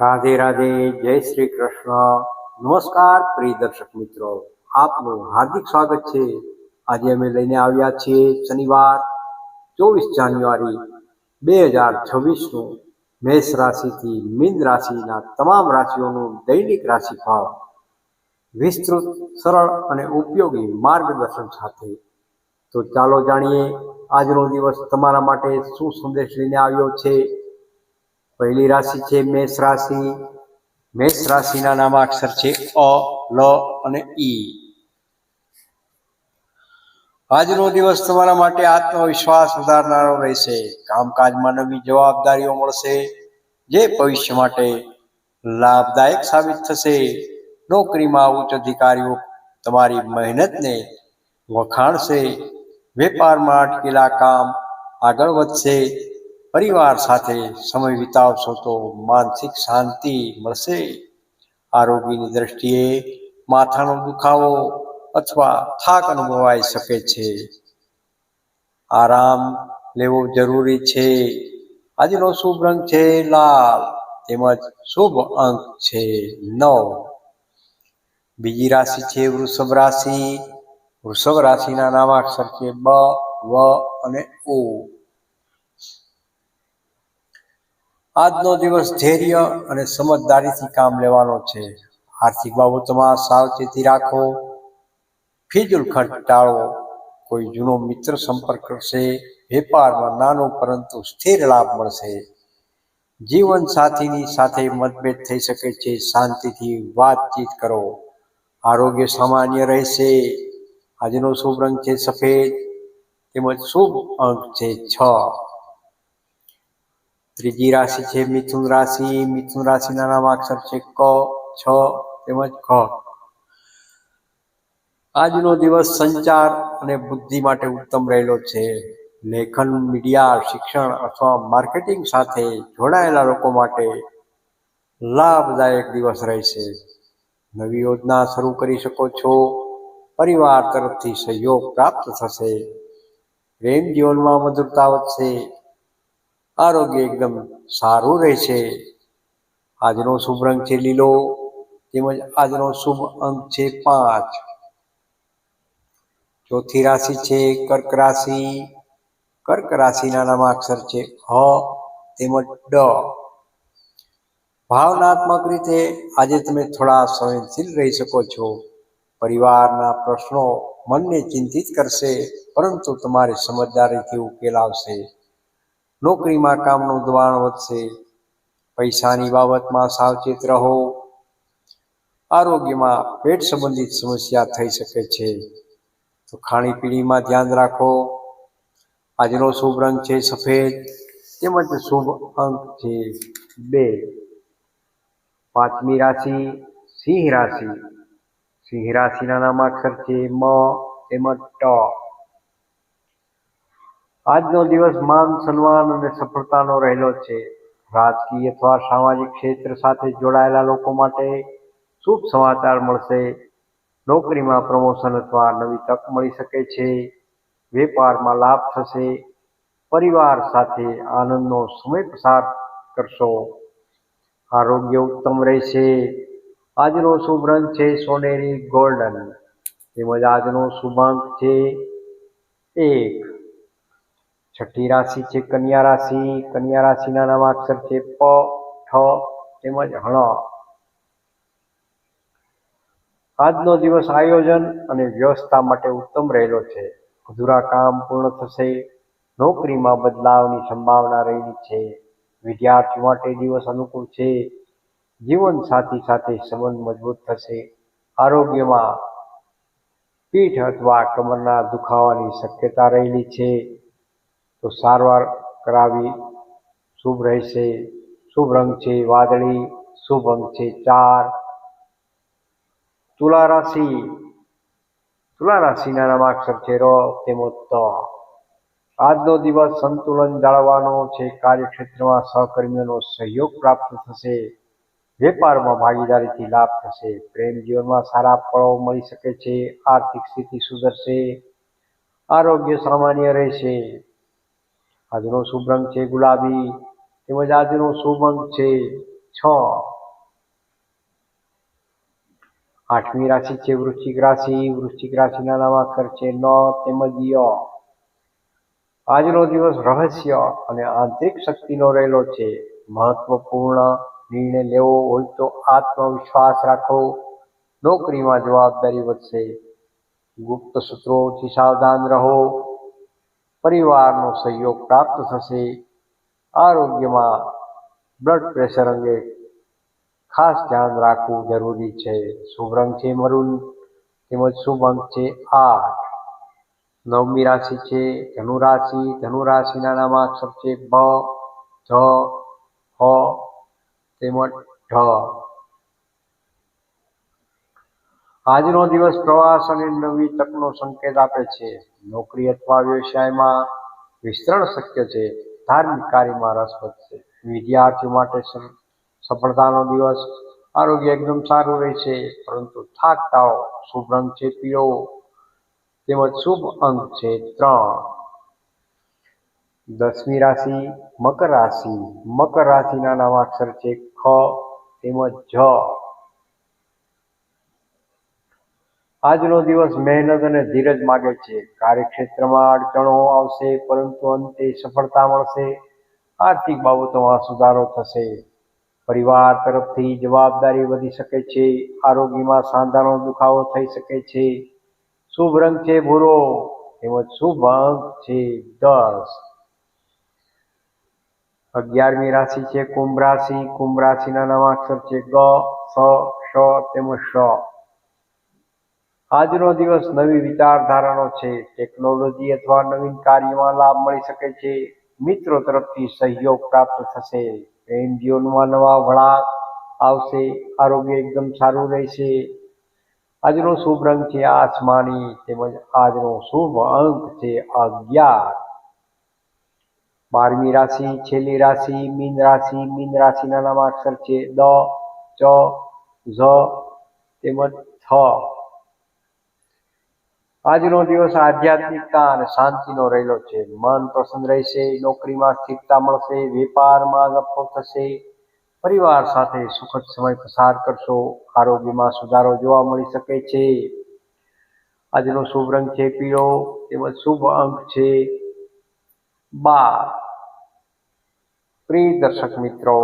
રાધે રાધે, જય શ્રી કૃષ્ણ. નમસ્કાર, પ્રિય દર્શક મિત્રો. આપનું હાર્દિક સ્વાગત છે. આજે અમે લઈને આવ્યા છીએ શનિવાર ચોવીસ જાન્યુઆરી બે હજાર છવ્વીસનું મેષ રાશિથી મીન રાશિના તમામ રાશિઓનું દૈનિક રાશિફળ. વિસ્તૃત, સરળ અને ઉપયોગી માર્ગદર્શન સાથે. તો ચાલો જાણીએ આજનો દિવસ તમારા માટે શું સંદેશ લઈને આવ્યો છે? પહેલી રાશિ છે મેષ રાશિ. મેષ રાશિના નામાક્ષર છે અ, લ અને ઈ. આજનો દિવસ તમારા માટે આત્મવિશ્વાસ વધારનારો રહેશે. કામકાજમાં નવી જવાબદારીઓ મળશે, જે ભવિષ્ય માટે લાભદાયક સાબિત થશે. નોકરીમાં ઉચ્ચ અધિકારીઓ તમારી મહેનતને વખાણશે. વેપારમાં અટકેલા કામ આગળ વધશે. પરિવાર સાથે સમય વિતાવશો તો માનસિક શાંતિ મળશે. આરોગ્યની દ્રષ્ટિએ માથાનો દુખાવો અથવા થાક અનુભવાઈ શકે છે. આરામ લેવો જરૂરી છે. આજનો શુભ રંગ છે લાલ, તેમજ શુભ અંક છે નવ. બીજી રાશિ છે વૃષભ રાશિ. વૃષભ રાશિના નામાક્ષર છે બ, વ અને ઉ. આજનો દિવસ ધૈર્ય અને સમજદારીથી કામ લેવાનો છે. આર્થિક બાબતોમાં સાવચેતી રાખો. ફિજુલ ખર્ચ ટાળો કોઈ જૂનો મિત્ર સંપર્ક કરશે. વેપારમાં નાનો પરંતુ સ્થિર લાભ મળશે. જીવન સાથીની સાથે મતભેદ થઈ શકે છે. શાંતિથી વાતચીત કરો. આરોગ્ય સામાન્ય રહેશે. આજનો શુભ રંગ છે સફેદ. તેમજ શુભ અંક છે છ. ત્રીજી રાશિ છે મિથુન રાશિ. મિથુન રાશિના નામ અક્ષર છે ક, છ તેમજ ખ આજનો દિવસ સંચાર અને બુદ્ધિ માટે ઉત્તમ રહેલો છે. લેખન, મીડિયા, શિક્ષણ અથવા માર્કેટિંગ સાથે જોડાયેલા લોકો માટે લાભદાયક દિવસ રહેશે. નવી યોજના શરૂ કરી શકો છો. પરિવાર તરફથી સહયોગ પ્રાપ્ત થશે. પ્રેમ જીવનમાં મધુરતા વધશે. આરોગ્ય એકદમ સારું રહેશે. આજનો શુભ રંગ છે લીલો, તેમજ આજનો શુભ અંક છે પાંચ. ચોથી રાશિ છે કર્ક રાશિ. કર્ક રાશિના નામાક્ષર છે હ, તેમજ ડ. ભાવનાત્મક રીતે આજે તમે થોડા સંવેદનશીલ રહી શકો છો. પરિવારના પ્રશ્નો મનને ચિંતિત કરશે, પરંતુ તમારી સમજદારીથી ઉકેલ આવશે. નોકરીમાં કામનું દબાણ વધશે, પૈસાની બાબતમાં સાવચેત રહો. આરોગ્યમાં પેટ સંબંધિત સમસ્યા થઈ શકે છે. તો ખાણીપીણીમાં ધ્યાન રાખો. આજનો શુભ રંગ છે સફેદ, તેમજ શુભ અંક છે બે. પાંચમી રાશિ, સિંહ રાશિ. સિંહ રાશિના નામાક્ષર છે મ, તેમજ ટ. આજનો દિવસ માન, સન્માન અને સફળતાનો રહેલો છે. રાજકીય અથવા સામાજિક ક્ષેત્ર સાથે જોડાયેલા લોકો માટે શુભ સમાચાર મળશે. નોકરીમાં પ્રમોશન અથવા નવી તક મળી શકે છે. વેપારમાં લાભ થશે. પરિવાર સાથે આનંદનો સમય પસાર કરશો. આરોગ્ય ઉત્તમ રહેશે. આજનો શુભ રંગ છે સોનેરી ગોલ્ડન. તેમજ આજનો શુભાંક છે એક છઠ્ઠી રાશિ છે, કન્યા રાશિ. કન્યા રાશિના નામ અક્ષર છે, પ, ઠ તેમજ હણ આજનો દિવસ આયોજન અને વ્યવસ્થા માટે ઉત્તમ રહેલો છે. અધૂરા કામ પૂર્ણ થશે. નોકરીમાં બદલાવની સંભાવના રહેલી છે. વિદ્યાર્થીઓ માટે દિવસ અનુકૂળ છે. જીવન સાથી સાથે સંબંધ મજબૂત થશે. આરોગ્યમાં પીઠ અથવા કમરના દુખાવાની શક્યતા રહેલી છે. તો સારવાર કરાવી, શુભ રહેશે, શુભ રંગ છે, વાદળી, શુભ અંક છે, ચાર. તુલા રાશિ. તુલા રાશિના નામાક્ષર છે ર તેમજ ત. આજનો દિવસ સંતુલન જાળવવાનો છે, કાર્યક્ષેત્રમાં સહકર્મીઓનો સહયોગ પ્રાપ્ત થશે, વેપારમાં ભાગીદારીથી લાભ થશે, પ્રેમ જીવનમાં સારા ફળો મળી શકે છે, આર્થિક સ્થિતિ સુધરશે, આરોગ્ય સામાન્ય રહેશે. આજનો શુભ રંગ છે ગુલાબી. તેમજ આજનો શુભ અંક છે છ. આઠમી રાશિ છે વૃશ્ચિક રાશિ. વૃશ્ચિક રાશિના નામાક્ષર છે ન તેમજ ય. આજનો દિવસ રહસ્ય અને આંતરિક શક્તિનો રહેલો છે. મહત્વપૂર્ણ નિર્ણય લેવો હોય તો આત્મવિશ્વાસ રાખો. નોકરીમાં જવાબદારી વધશે. ગુપ્ત સૂત્રોથી સાવધાન રહો. પરિવારનો સહયોગ પ્રાપ્ત થશે. આરોગ્યમાં બ્લડ પ્રેશર અંગે ખાસ ધ્યાન રાખવું જરૂરી છે. શુભ રંગ છે મરૂન, તેમજ શુભ અંક છે આઠ. નવમી રાશિ છે ધનુ રાશિ. ધનુ રાશિના નામાક્ષર છે બ, ધ, હ, તેમજ ઢ. આજનો દિવસ પ્રવાસ અને નવી તકનો સંકેત આપે છે. નોકરી અથવા વ્યવસાયમાં વિસ્તરણ શક્ય છે. ધાર્મિક કાર્યમાં રસ વધશે. વિદ્યાર્થીઓ માટે સફળતાનો દિવસ આરોગ્ય એકદમ સારું રહેશે. પરંતુ થાક તાવ શુભ રંગ છે પીળો, તેમજ શુભ અંક છે ત્રણ. દસમી રાશિ, મકર રાશિ. મકર રાશિના નામાક્ષર છે ખ તેમજ જ. આજનો દિવસ મહેનત અને ધીરજ માગે છે. કાર્યક્ષેત્રમાં અડચણો આવશે, પરંતુ અંતે સફળતા મળશે. આર્થિક બાબતોમાં સુધારો થશે. પરિવાર તરફથી જવાબદારી વધી શકે છે. આરોગ્યમાં સાંધાનો દુખાવો થઈ શકે છે. શુભ રંગ છે ભૂરો, તેમજ શુભ અંક છે દસ. અગિયારમી રાશિ છે કુંભ રાશિ. કુંભ રાશિના નામાક્ષર છે ગ, સ તેમજ શ આજનો દિવસ નવી વિચારધારાનો છે. ટેકનોલોજી અથવા નવીન કાર્યમાં લાભ મળી શકે છે. મિત્રો તરફથી સહયોગ પ્રાપ્ત થશે. પ્રેમ જીવનમાં નવા વળાંક આવશે. આરોગ્ય એકદમ સારું રહેશે. આજનો શુભ રંગ છે આસમાની તેમજ આજનો શુભ અંક છે અગિયાર. બારમી રાશિ, છેલ્લી રાશિ, મીન રાશિ, મીન રાશિના નામાક્ષર છે દ, ચ, ઝ તેમજ થ. આજનો દિવસ આધ્યાત્મિકતા અને શાંતિનો રહેલો છે. મન પ્રસન્ન રહેશે, નોકરીમાં સ્થિરતા મળશે, વેપારમાં નફો થશે. પરિવાર સાથે સુખદ સમય પસાર કરશો, આરોગ્યમાં સુધારો જોવા મળી શકે છે. આજનો શુભ રંગ છે પીળો, તેમજ શુભ અંક છે બાર. પ્રિય દર્શક મિત્રો,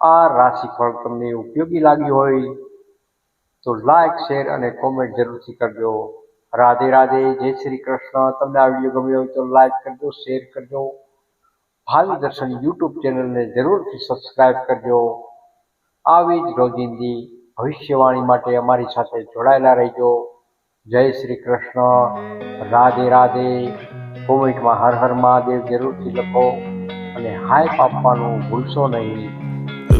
આ રાશિફળ તમને ઉપયોગી લાગ્યું હોય તો લાઈક શેર અને કોમેન્ટ જરૂરથી કરજો. રાધે રાધે, જય શ્રી કૃષ્ણ. તમને આ વીડિયો ગમ્યો હોય તો લાઈક કરજો શેર કરજો. ભાવિ દર્શન યુટ્યુબ ચેનલને જરૂરથી સબસ્ક્રાઇબ કરજો. આવી જ રોજિંદી ભવિષ્યવાણી માટે અમારી સાથે જોડાયેલા રહેજો. જય શ્રી કૃષ્ણ. રાધે રાધે. કોમેન્ટમાં હર હર મહાદેવ જરૂરથી લખો અને હાઈપ આપવાનું ભૂલશો નહીં.